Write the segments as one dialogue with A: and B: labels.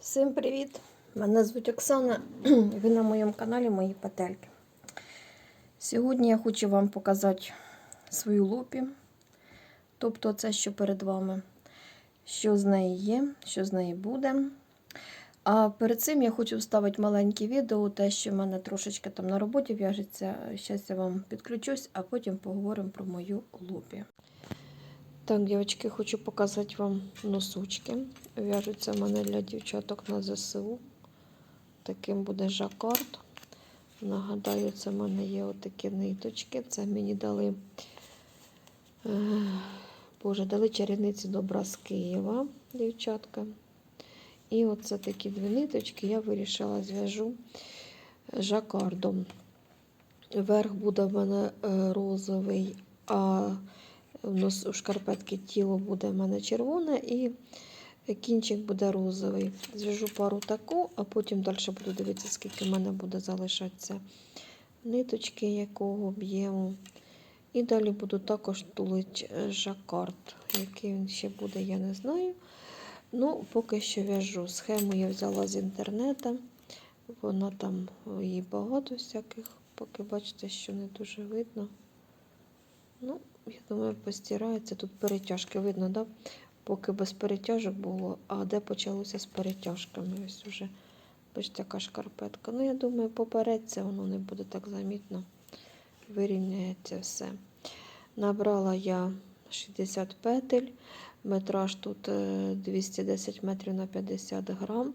A: Всім привіт! Мене звуть Оксана. Ви на моєму каналі Мої Петельки. Сьогодні я хочу вам показати свою лупі. Тобто це, що перед вами, що з неї є, що з неї буде. А перед цим я хочу вставити маленьке відео, те, що в мене трошечки там на роботі в'яжеться. Зараз я вам підключусь, а потім поговоримо про мою лупі. Так, дівчатки, хочу показати вам носочки. В'яжуться в мене для дівчаток на ЗСУ. Таким буде жакард. Нагадаю, це в мене є отакі ниточки. Це мені дали, е, Боже, дали чарівниці добра з Києва, дівчатка. І оце такі дві ниточки я вирішила зв'яжу жакардом. Верх буде в мене е, розовий, а у нас у шкарпетки тіло буде в мене червоне і кінчик буде розовий. Зв'яжу пару таку, а потім далі буду дивитися, скільки в мене буде залишатися ниточки, якого об'єму. І далі буду також тулити жакард. Який він ще буде, я не знаю. Ну, поки що в'яжу. Схему я взяла з інтернету. Вона там її багато всяких, поки бачите, що не дуже видно. Ну, я думаю, постирається. Тут перетяжки видно, да? поки без перетяжок було, а де почалося з перетяжками. Ось уже, бачите, яка шкарпетка. Ну, я думаю, попереться, воно не буде так замітно. Вирівняється все. Набрала я 60 петель. Метраж тут е, 210 метрів на 50 грам.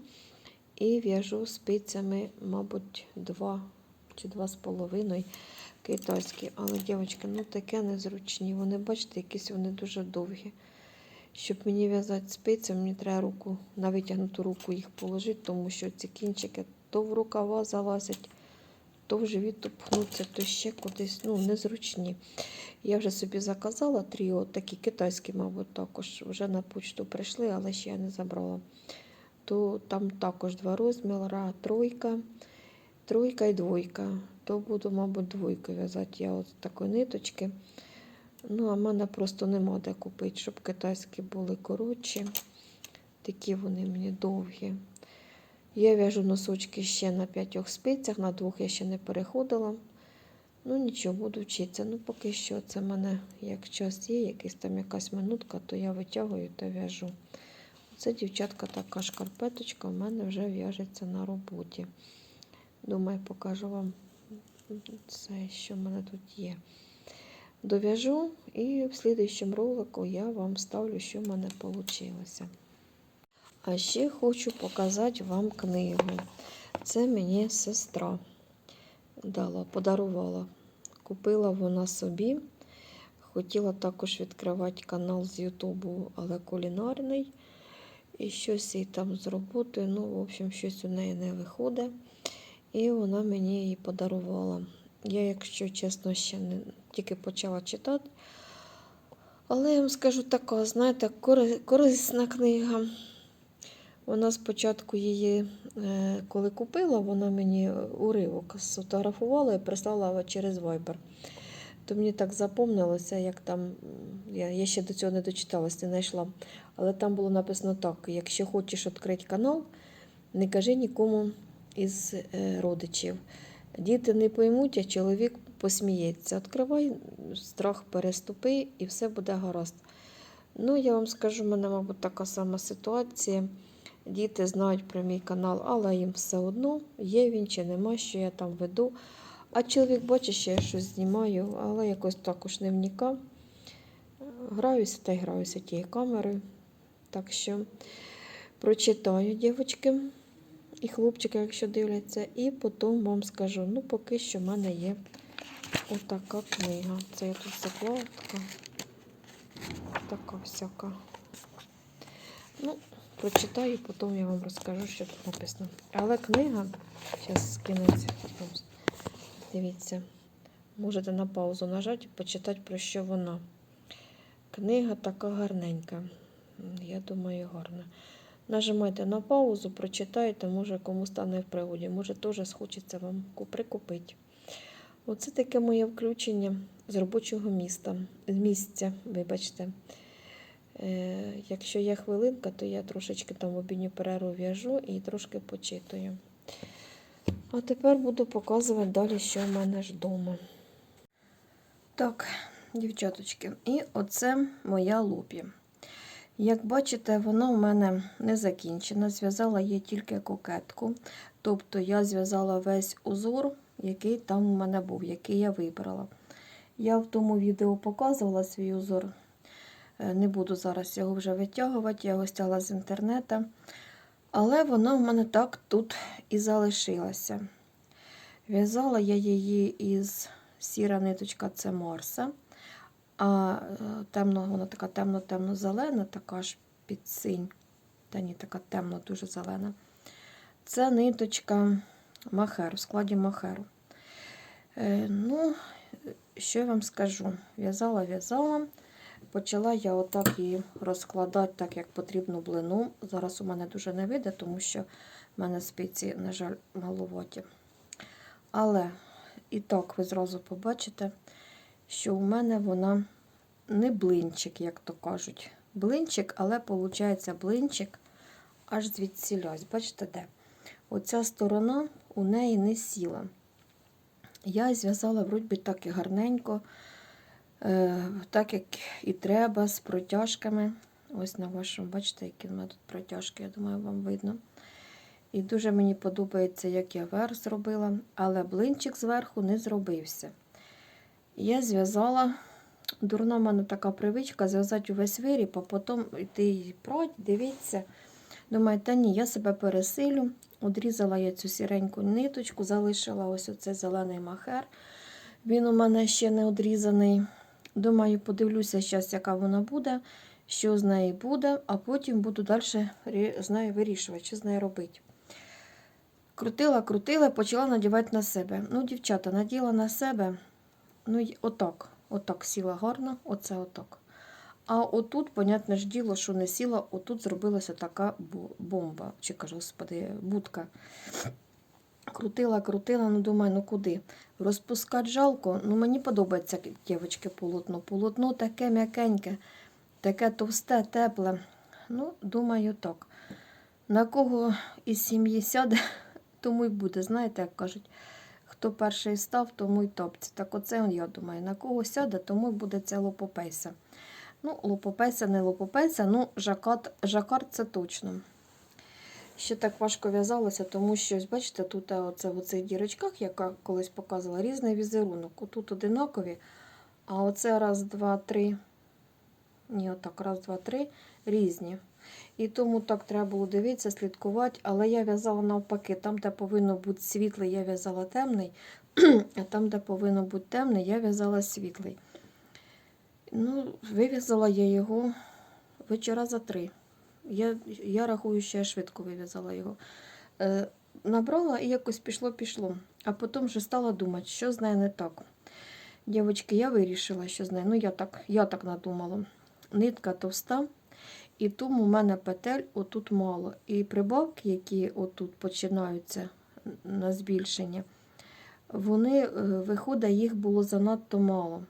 A: І в'яжу спицями, мабуть, 2 чи 2,5 китайські. Але, дівчатки, ну таке незручні. Вони, бачите, якісь вони дуже довгі. Щоб мені в'язати спицями, мені треба руку, на витягнуту руку їх положити, тому що ці кінчики то в рукава залазять, то в живіт то пхнуться, то ще кудись. Ну, незручні. Я вже собі заказала тріо, такі китайські, мабуть, також вже на почту прийшли, але ще я не забрала. То там також два розміри, тройка, тройка і двойка. То буду, мабуть, двойку в'язати. Я от такої ниточки. Ну, а в мене просто нема де купити, щоб китайські були коротші. Такі вони мені довгі. Я в'яжу носочки ще на п'ятьох спицях, на двох я ще не переходила. Ну, нічого, буду вчитися. Ну, поки що це в мене як час є, якась там якась минутка, то я витягую та в'яжу. Це, дівчатка, така шкарпеточка в мене вже в'яжеться на роботі. Думаю, покажу вам це, що в мене тут є. Дов'яжу і в слідуючому ролику я вам ставлю, що в мене вийшло. А ще хочу показати вам книгу. Це мені сестра дала, подарувала. Купила вона собі. Хотіла також відкривати канал з Ютубу, але кулінарний. І щось їй там з роботою. Ну, в общем, щось у неї не виходить. І вона мені її подарувала. Я, якщо чесно, ще не тільки почала читати. Але я вам скажу така, знаєте, корисна книга. Вона спочатку її, е, коли купила, вона мені уривок сфотографувала і прислала через Viber. То мені так запомнилося, як там, я я ще до цього не дочиталась, не знайшла. Але там було написано так: якщо хочеш відкрити канал, не кажи нікому із е, родичів. Діти не поймуть, а чоловік посміється. Відкривай, страх переступи і все буде гаразд. Ну, я вам скажу, в мене, мабуть, така сама ситуація. Діти знають про мій канал, але їм все одно, є він чи нема, що я там веду. А чоловік бачить, що я щось знімаю, але якось також не вникав. Граюся та й граюся тією камерою. Так що прочитаю, дівчатки і хлопчики, якщо дивляться, і потім вам скажу. Ну, поки що в мене є отака книга. Це я тут закладка. Така всяка. Ну, прочитаю, потім я вам розкажу, що тут написано. Але книга, зараз скинеться. Дивіться, можете на паузу нажати і почитати, про що вона. Книга така гарненька. Я думаю, гарна. Нажимайте на паузу, прочитайте, може кому стане в пригоді, може теж схочеться вам прикупити. Оце таке моє включення з робочого міста, з місця, вибачте. Е, якщо є хвилинка, то я трошечки там в обідню перерву в'яжу і трошки почитую. А тепер буду показувати далі, що в мене ж вдома. Так, дівчаточки, і оце моя лупі. Як бачите, вона у мене не закінчена. Зв'язала я тільки кокетку. Тобто я зв'язала весь узор, який там у мене був, який я вибрала. Я в тому відео показувала свій узор. Е, Не буду зараз його вже витягувати, я його стяла з інтернету. Але вона в мене так тут і залишилася. В'язала я її із сіра ниточка це Марса. А е, темно, вона така темно-темно-зелена, така ж під синь. Та ні, така темно, дуже зелена. Це ниточка махеру, в складі махеру. Е, ну, що я вам скажу? В'язала, в'язала. Почала я отак її розкладати, так як потрібно блину. Зараз у мене дуже не вийде, тому що в мене спиці, на жаль, маловаті. Але і так ви зразу побачите, що у мене вона не блинчик, як то кажуть. Блинчик, але виходить блинчик аж звідсілясь. Бачите де? Оця сторона у неї не сіла. Я зв'язала вроді так і гарненько, е, так як і треба, з протяжками. Ось на вашому, бачите, які в мене тут протяжки, я думаю, вам видно. І дуже мені подобається, як я верх зробила, але блинчик зверху не зробився. Я зв'язала, дурна в мене така привичка зв'язати увесь виріб, а потім йти і дивіться. Думаю, та ні, я себе пересилю. Одрізала я цю сіреньку ниточку, залишила ось оцей зелений махер. Він у мене ще не одрізаний. Думаю, подивлюся зараз, яка вона буде, що з неї буде, а потім буду далі з нею вирішувати, що з нею робити. Крутила, крутила, почала надівати на себе. Ну, дівчата, наділа на себе, ну, отак, отак сіла гарно, оце отак. А отут, понятне ж діло, що не сіла, отут зробилася така бомба, чи кажу, господи, будка. Крутила, крутила, ну думаю, ну куди? Розпускати жалко. Ну мені подобається, дівчатки, полотно. Полотно таке м'якеньке, таке товсте, тепле. Ну, думаю, так. На кого із сім'ї сяде, тому й буде. Знаєте, як кажуть, хто перший став, тому й топці. Так оце, я думаю, на кого сяде, тому й буде ця лопопейса. Ну, лопопейса, не лопопейса, ну, жакат, жакард це точно. Ще так важко в'язалося, тому що, бачите, тут а, оце в цих дірочках, яка колись показувала, різний візерунок. Тут одинакові, а оце раз, два, три. Ні, отак, раз, два, три, різні. І тому так треба було дивитися, слідкувати. Але я в'язала навпаки, там, де повинно бути світлий, я в'язала темний, а там, де повинно бути темний, я в'язала світлий. Ну, вив'язала я його вечора за три. Я, я рахую, що я швидко вив'язала його. Е, набрала і якось пішло-пішло. А потім вже стала думати, що з нею не так. Дівчатки, я вирішила, що з нею. Ну, я так, я так надумала. Нитка товста, і тому в мене петель отут мало. І прибавки, які отут починаються на збільшення, вони, е, виходить, їх було занадто мало.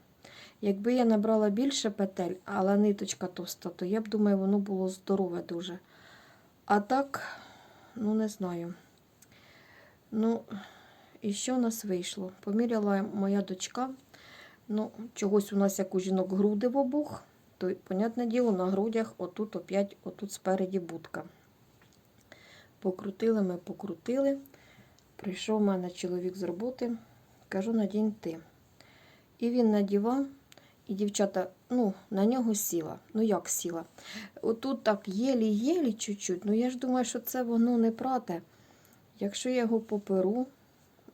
A: Якби я набрала більше петель, але ниточка товста, то я б думаю, воно було здорове дуже. А так, ну не знаю. Ну, і що в нас вийшло? Поміряла моя дочка. Ну, чогось у нас, як у жінок, груди в обох, то, понятне діло, на грудях отут опять, отут спереді будка. Покрутили ми, покрутили. Прийшов у мене чоловік з роботи, кажу, надінь ти. І він надівав, і дівчата, ну, на нього сіла. Ну, як сіла? Отут так єлі-єлі чуть-чуть. Ну, я ж думаю, що це воно не прате. Якщо я його поперу,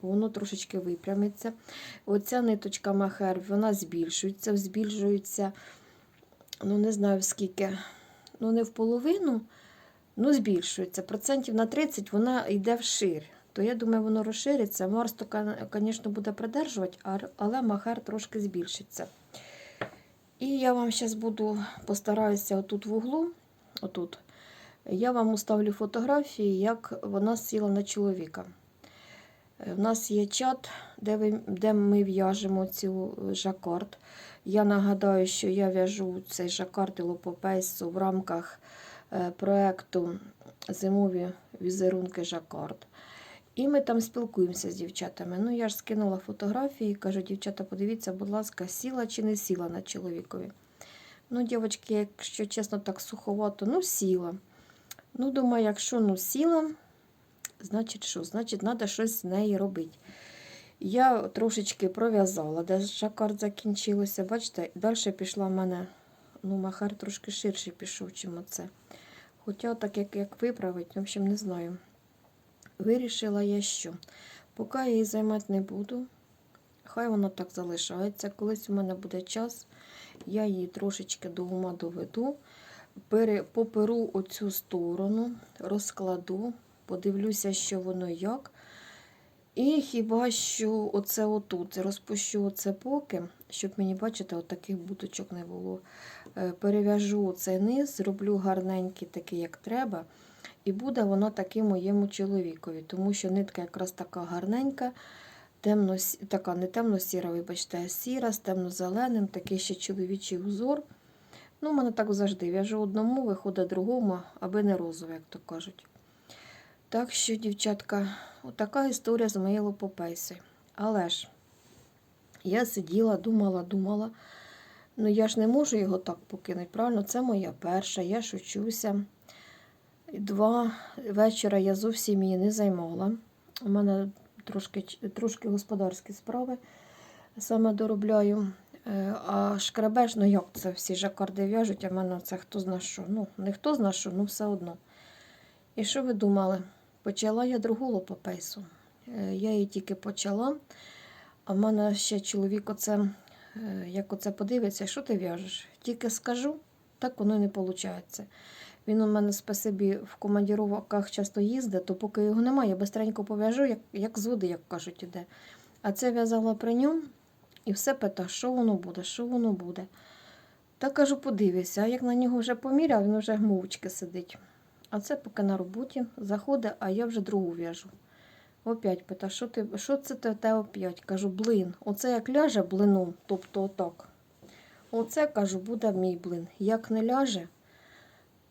A: воно трошечки випрямиться. Оця ниточка махер, вона збільшується, збільшується, ну, не знаю скільки, ну, не в половину, ну, збільшується. Процентів на 30 вона йде вшир. То я думаю, воно розшириться. Марс, то, звісно, буде придержувати, але махер трошки збільшиться. І я вам зараз буду постараюся отут в углу, отут, я вам уставлю фотографії, як вона сіла на чоловіка. Е, В нас є чат, де, ви, де ми в'яжемо цю е, жакард. Я нагадаю, що я в'яжу цей жакард і лопопейсу в рамках е, проекту Зимові візерунки жакард. І ми там спілкуємося з дівчатами. Ну, я ж скинула фотографії, кажу, дівчата, подивіться, будь ласка, сіла чи не сіла на чоловікові. Ну, дівчатки, якщо чесно, так суховато, ну, сіла. Ну, думаю, якщо ну сіла, значить що? Значить, треба щось з неї робити. Я трошечки пров'язала, де жакард закінчилося. Бачите, далі пішла в мене, ну, махар трошки ширший пішов, чим оце. Хоча так як, як виправити, в общем, не знаю. Вирішила я що. Поки я її займати не буду, хай вона так залишається. Колись у мене буде час, я її трошечки до ума доведу, поперу оцю сторону, розкладу, подивлюся, що воно як. І хіба що оце отут розпущу оце поки, щоб мені, бачите, от таких буточок не було. Е, Перев'яжу цей низ, зроблю гарненький, такий, як треба. І буде воно таким моєму чоловікові, тому що нитка якраз така гарненька, темно, така не темно-сіра, вибачте, а сіра з темно-зеленим, такий ще чоловічий узор. Ну, у мене так завжди. В'яжу одному, виходить другому, аби не розове, як то кажуть. Так що, дівчатка, отака історія з моєю лопопейсою. Але ж я сиділа, думала, думала. Ну я ж не можу його так покинути, правильно? Це моя перша, я шучуся. Два вечора я зовсім її не займала. У мене трошки, трошки господарські справи саме доробляю. Е, А шкребеш, ну як це всі жакарди в'яжуть, а в мене це хто зна що. Ну, не хто зна що, ну все одно. І що ви думали? Почала я другу лопопейсу. Е, Я її тільки почала, а в мене ще чоловік оце, е, як оце подивиться, що ти в'яжеш? Тільки скажу, так воно і не виходить. Він у мене спасибі в командіровках часто їздить, то поки його немає, я бистренько пов'яжу, як, як з води, як кажуть, іде. А це в'язала при ньому і все пита, що воно буде, що воно буде. Та кажу, подивися, а як на нього вже поміряв, він вже мовчки сидить. А це поки на роботі заходить, а я вже другу в'яжу. Опять пита, що ти, що це те, опять? Кажу, блин. Оце як ляже блином, тобто отак. Оце, кажу, буде мій блин. Як не ляже,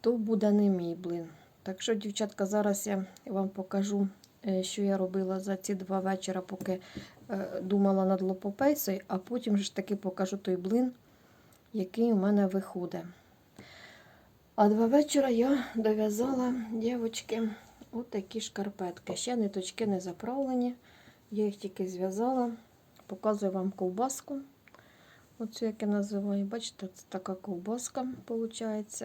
A: то буде не мій блин. Так що, дівчатка, зараз я вам покажу, е, що я робила за ці два вечора, поки е, думала над лопопейсою, а потім ж таки покажу той блин, який у мене виходить. А два вечора я дов'язала, дівчатки, отакі шкарпетки. Ще ниточки не заправлені. Я їх тільки зв'язала. Показую вам ковбаску. Оцю, як я називаю. Бачите, це така ковбаска виходить.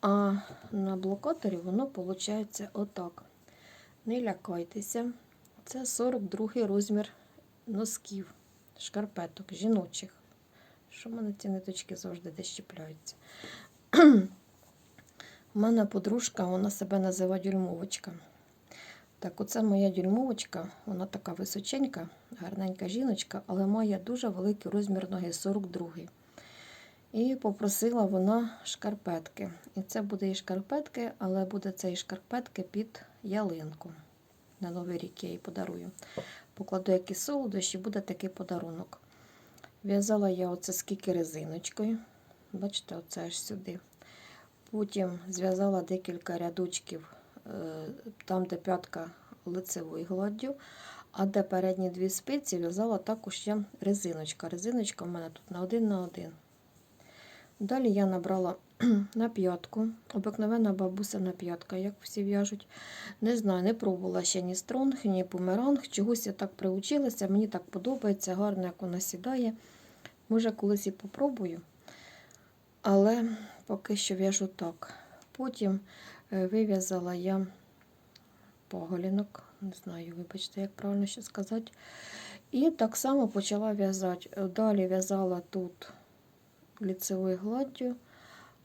A: А на блокаторі воно виходить отак. Не лякайтеся. Це 42 розмір носків, шкарпеток, жіночих. Що в мене ці ниточки завжди десь чіпляються. У мене подружка, вона себе називає дюймовочка. Так, оце моя дюймовочка, вона така височенька, гарненька жіночка, але має дуже великий розмір ноги 42. І попросила вона шкарпетки. І це буде і шкарпетки, але буде це і шкарпетки під ялинку. На Новий рік я їй подарую. Покладу якісь солодощі, буде такий подарунок. В'язала я оце скільки резиночкою. Бачите, оце аж сюди. Потім зв'язала декілька рядочків е, там, де п'ятка лицевою гладдю, а де передні дві спиці в'язала також ще резиночка. Резиночка в мене тут на один на один. Далі я набрала на п'ятку, обикновена бабусина п'ятка, як всі в'яжуть. Не знаю, не пробувала ще ні стронг, ні померанг. Чогось я так приучилася, мені так подобається, гарно, як вона сідає. Може, колись і попробую. Але поки що в'яжу так. Потім е, вив'язала я поголінок, не знаю, вибачте, як правильно ще сказати. І так само почала в'язати. Далі в'язала тут ліцевою гладдю,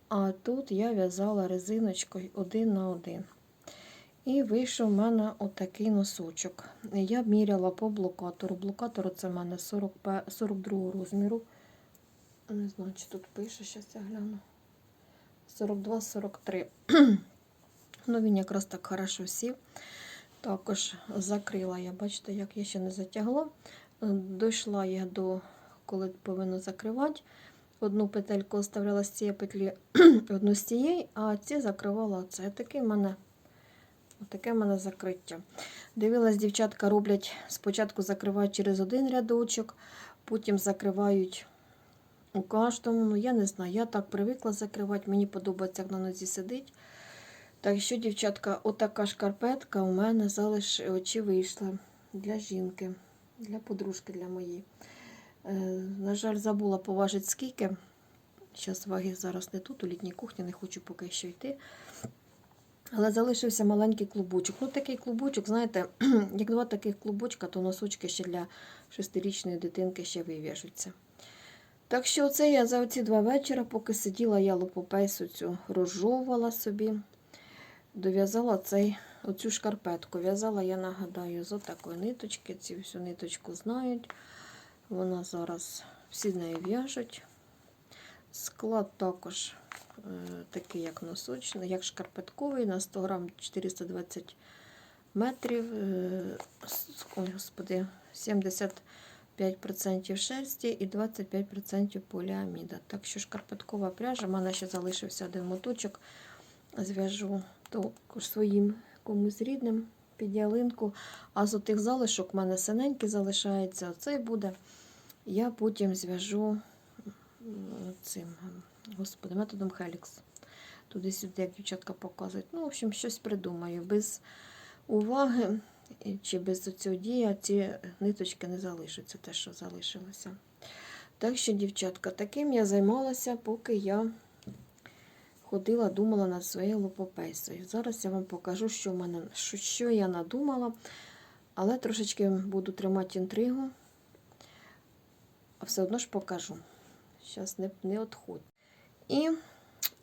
A: а тут я в'язала резиночкою один на один. І вийшов у мене отакий носочок. Я міряла по блокатору. Блокатор це в мене 40, 42 розміру. Не знаю, чи тут пише, зараз я гляну. 42-43. ну, він якраз так хорошо сів. Також закрила я, бачите, як я ще не затягла. Е, Дійшла я до, коли повинна закривати. Одну петельку оставляла з цієї петлі, одну з цієї, а ці закривала оце. Таке в мене, таке в мене закриття. Дивилась, дівчатка роблять, спочатку закривають через один рядочок, потім закривають у кожному. Ну, я не знаю, я так привикла закривати, мені подобається, як на нозі сидить. Так що, дівчатка, отака шкарпетка у мене залиш очі вийшла для жінки, для подружки для моєї. Е, на жаль, забула поважити скільки. Зараз ваги зараз не тут, у літній кухні, не хочу поки що йти. Але залишився маленький клубочок. Ну, такий клубочок, знаєте, як два таких клубочка, то носочки ще для шестирічної дитинки ще вив'яжуться. Так що це я за оці два вечора, поки сиділа, я лопопейсу цю розжовувала собі, дов'язала цей, оцю шкарпетку. В'язала, я нагадаю, з отакої ниточки. Ці всю ниточку знають. Вона зараз всі з нею в'яжуть. Склад також е, такий, як носочний, як шкарпетковий, на 100 грам 420 метрів. Е, господи, 75% шерсті і 25% поліаміда. Так що шкарпеткова пряжа. У мене ще залишився один моточок. Зв'яжу також своїм комусь рідним під ялинку. А з отих залишок в мене синенький залишається. Оцей буде. Я потім зв'яжу цим, господи, методом Хелікс. Туди-сюди, як дівчатка показують. Ну, в общем, щось придумаю. Без уваги чи без цього дія ці ниточки не залишаться, те, що залишилося. Так що, дівчатка, таким я займалася, поки я ходила, думала над своєю лопопейсою. Зараз я вам покажу, що, в мене, що, що я надумала, але трошечки буду тримати інтригу, а все одно ж покажу. Зараз не, не відходь. І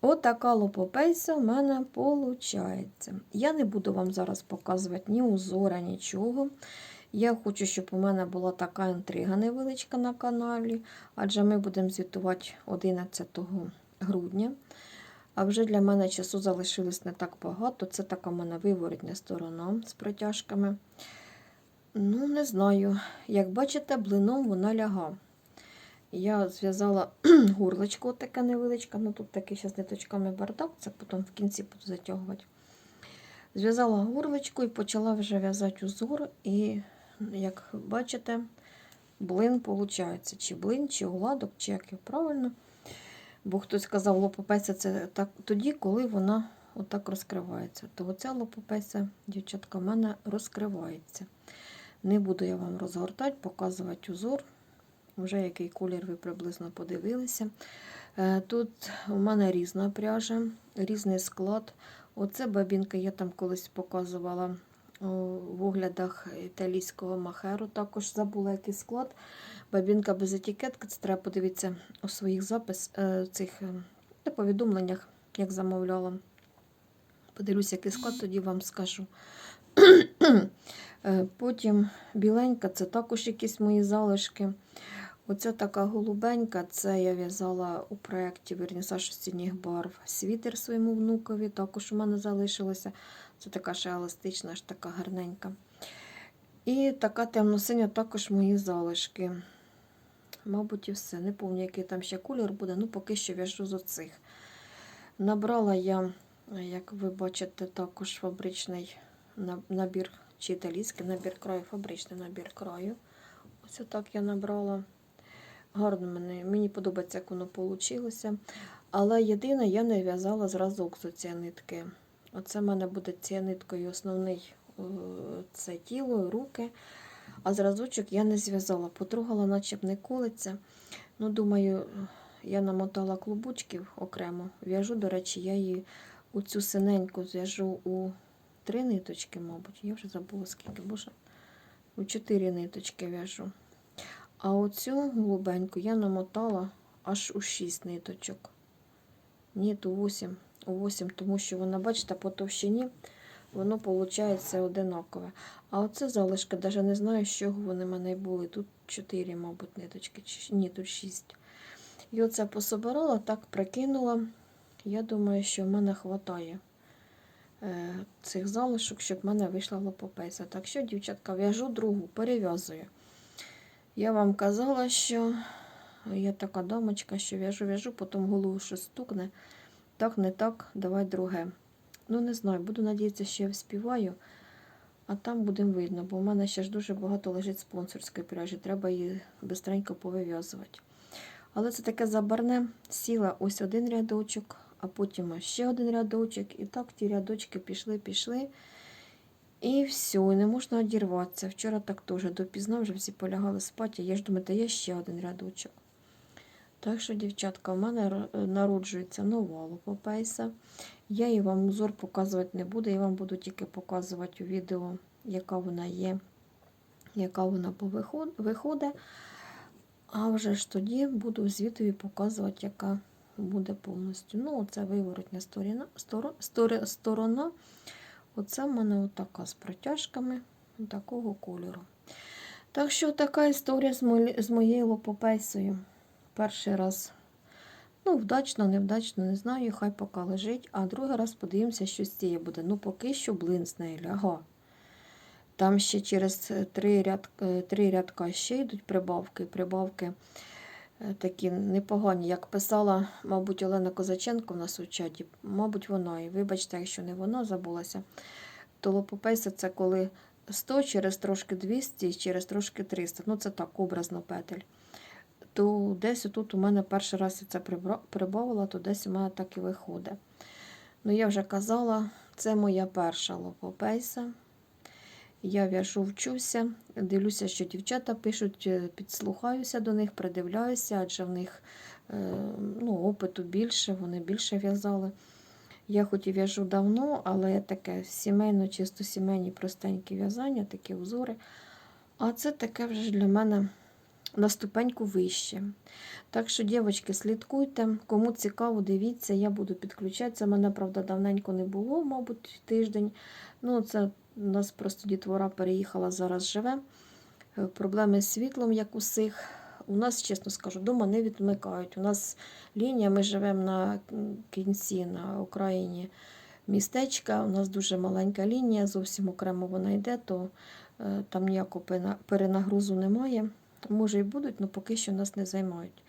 A: отака лопопейса в мене виходить. Я не буду вам зараз показувати ні узора, нічого. Я хочу, щоб у мене була така інтрига невеличка на каналі, адже ми будемо звітувати 11 грудня. А вже для мене часу залишилось не так багато. Це така в мене виворотня сторона з протяжками. Ну, не знаю. Як бачите, блином вона ляга. Я зв'язала горлочко таке невеличке, ну тут такий зараз ниточками бардак, це потім в кінці буду затягувати. Зв'язала горлочку і почала вже в'язати узор. І, як бачите, блин виходить. Чи блин, чи уладок, чи як його правильно. Бо хтось сказав, лопопеся це так, тоді, коли вона отак розкривається. То оця лопопеся, дівчатка, в мене розкривається. Не буду я вам розгортати, показувати узор. Вже який колір ви приблизно подивилися. Е, Тут у мене різна пряжа, різний склад. Оце бабінка я там колись показувала в оглядах італійського махеру. Також забула який склад. Бабінка без етикетки. Це треба подивитися у своїх запис, е, цих е, повідомленнях, як замовляла. Подивлюся, який склад, тоді вам скажу. Потім біленька це також якісь мої залишки. Оця така голубенька, це я в'язала у проєкті Вернісаж осінніх барв світер своєму внукові. Також у мене залишилося. Це така ще еластична, аж така гарненька. І така темно-синя також мої залишки. Мабуть, і все. Не пам'ятаю, який там ще колір буде, ну поки що в'яжу з оцих. Набрала я, як ви бачите, також фабричний набір, чи італійський набір краю, фабричний набір краю. Ось отак я набрала. Гарно мені, мені подобається, як воно вийшло. Але єдине, я не в'язала зразок з цієї нитки. Оце в мене буде цією ниткою основний е, це тіло, руки. А зразочок я не зв'язала. Потрогала, наче б не колиться. Ну, думаю, я намотала клубочків окремо. В'яжу, до речі, я її у цю синеньку зв'яжу у три ниточки, мабуть. Я вже забула скільки, боже. У чотири ниточки в'яжу. А оцю голубеньку я намотала аж у 6 ниточок. Ні, то 8. У 8, тому що вона, бачите, по товщині воно виходить одинакове. А оце залишки, навіть не знаю, з чого вони в мене були. Тут 4, мабуть, ниточки. Ні, тут 6. І оце пособирала, так прикинула. Я думаю, що в мене вистачає. е, цих залишок, щоб в мене вийшла лопопеса. Так що, дівчатка, в'яжу другу, перев'язую. Я вам казала, що я така дамочка, що в'яжу, в'яжу, потім голову щось стукне. Так, не так, давай друге. Ну, не знаю, буду надіятися, що я вспіваю, а там будемо видно, бо в мене ще ж дуже багато лежить спонсорської пряжі, треба її швидко повив'язувати. Але це таке забарне. Сіла ось один рядочок, а потім ще один рядочок. І так ті рядочки пішли, пішли. І все, не можна одірватися. Вчора так теж допізно вже всі полягали спати. Я ж думаю, та є ще один рядочок. Так що, дівчатка, в мене народжується нова лопопейса. Я її вам узор показувати не буду, я вам буду тільки показувати у відео, яка вона є, яка вона виходить. А вже ж тоді буду звітові показувати, яка буде повністю. Ну, оце виворотня сторона, сторона. Оце в мене отака з протяжками такого кольору. Так що така історія з, моєю лопопейсою. Перший раз, ну, вдачно, невдачно, не знаю, хай поки лежить. А другий раз подивимося, що з цієї буде. Ну, поки що блин з неї ляга. Там ще через три, ряд, е, три рядка ще йдуть прибавки. Прибавки такі непогані, як писала, мабуть, Олена Козаченко в нас у чаті. Мабуть, вона. І вибачте, якщо не вона забулася, то лопопейса це коли 100 через трошки 200, через трошки 300. Ну, це так, образно петель. То десь тут у мене перший раз я це прибавила, то десь у мене так і виходить. Ну, я вже казала, це моя перша лопопейса. Я в'яжу, вчуся, дивлюся, що дівчата пишуть, е, підслухаюся до них, придивляюся, адже в них е, ну, опиту більше, вони більше в'язали. Я хоч і в'яжу давно, але таке сімейно, чисто сімейні простенькі в'язання, такі узори. А це таке вже для мене на ступеньку вище. Так що, дівчатки, слідкуйте, кому цікаво, дивіться, я буду підключатися. Мене, правда, давненько не було, мабуть, тиждень. Ну, це у нас просто дітвора переїхала, зараз живе. Е, Проблеми з світлом, як усіх. У нас, чесно скажу, вдома не відмикають. У нас лінія, ми живемо на кінці, на окраїні містечка. У нас дуже маленька лінія, зовсім окремо вона йде, то е, там ніякого перенагрузу немає. Може і будуть, але поки що нас не займають.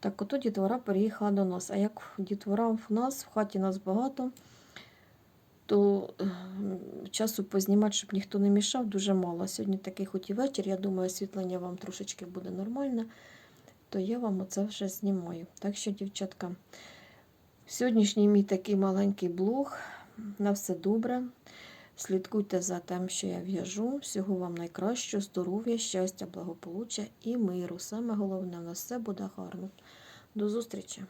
A: Так, ото дітвора переїхала до нас. А як дітвора в нас, в хаті нас багато, то е, часу познімати, щоб ніхто не мішав, дуже мало. Сьогодні такий хоч і вечір, я думаю, освітлення вам трошечки буде нормальне, то я вам оце вже знімаю. Так що, дівчатка, сьогоднішній мій такий маленький блог. На все добре. Слідкуйте за тим, що я в'яжу. Всього вам найкращого, здоров'я, щастя, благополуччя і миру. Саме головне, у нас все буде гарно. До зустрічі!